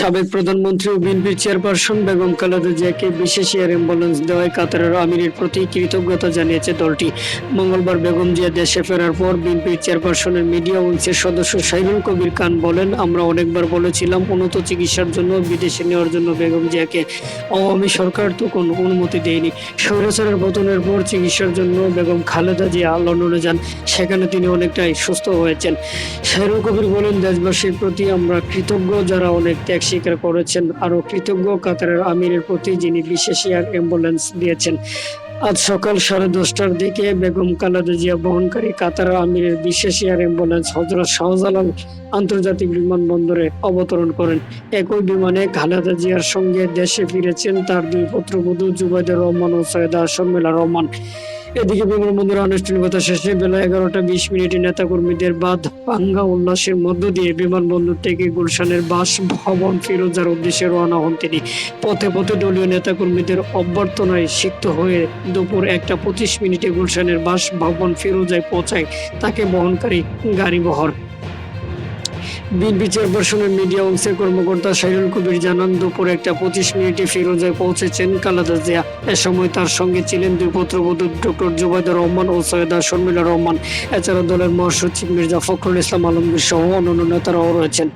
সাবেক প্রধানমন্ত্রী ও বিএনপির চেয়ারপারসন বেগম খালেদা জিয়াকে বিশেষ এয়ার অ্যাম্বুলেন্স দেওয়ায় কাতারের আমিরের প্রতি কৃতজ্ঞতা জানিয়েছে দলটি। মঙ্গলবার বেগম জিয়া দেশে ফেরার পর বিএনপির চেয়ারপারসনের মিডিয়া উইংসের সদস্য সাইরুল কবির খান বলেন, আমরা অনেকবার বলেছিলাম উন্নত চিকিৎসার জন্য বিদেশে নেওয়ার জন্য বেগম জিয়াকে আওয়ামী সরকার তো কোনো অনুমতি দেয়নি। স্বৈরাচারের পতনের পর চিকিৎসার জন্য বেগম খালেদা জিয়া লন্ডনে যান। সেখানে তিনি অনেকটাই সুস্থ হয়েছেন। সাইরুল কবির বলেন, দেশবাসীর প্রতি আমরা কৃতজ্ঞ, যারা অনেক ত্যাগ স্বীকার করেছেন আরও কৃতজ্ঞ কাতারের আমিরের প্রতি যিনি বিশেষ এয়ার অ্যাম্বুলেন্স দিয়েছেন। আজ সকাল সাড়ে দশটার দিকে বেগম খালেদা জিয়া বহনকারী কাতার আমিরের বিশেষ এয়ার অ্যাম্বুলেন্স হজরত শাহজালাল আন্তর্জাতিক বিমানবন্দরে অবতরণ করেন। একই বিমানে খালেদা জিয়ার সঙ্গে দেশে ফিরেছেন তার দুই পুত্রবধূ জুবাইদুর রহমান ও সৈয়দা শর্মিলা রহমান। এদিকে বিমানবন্দরের আনুষ্ঠানিকতা শেষে বেলা এগারোটা বিশ মিনিটে নেতাকর্মীদের বাদ পাঙ্গা উল্লাসের মধ্য দিয়ে বিমানবন্দর থেকে গুলশানের বাস ভবন ফিরোজার উদ্দেশ্যে রওনা হন তিনি। পথে পথে দলীয় নেতাকর্মীদের অভ্যর্থনায় সিক্ত হয়ে দুপুর একটা পঁচিশ মিনিটে গুলশানের বাস ভবন ফিরোজায় পৌঁছায় তাকে বহনকারী গাড়ি বহর। বিএনপি চেয়ারপারসনের মিডিয়া অংশের কর্মকর্তা সাইরুল কবির জানান, দুপুর একটা পঁচিশ মিনিটে ফিরোজায় পৌঁছেছেন খালেদা জিয়া। এ সময় তার সঙ্গে ছিলেন দুই পুত্রবধূ ডক্টর জুবাইদুর রহমান ও সৈয়দা শর্মিলা রহমান। এছাড়া দলের মহাসচিব মির্জা ফখরুল ইসলাম আলমগীর সহ অন্যান্য নেতারাও রয়েছেন।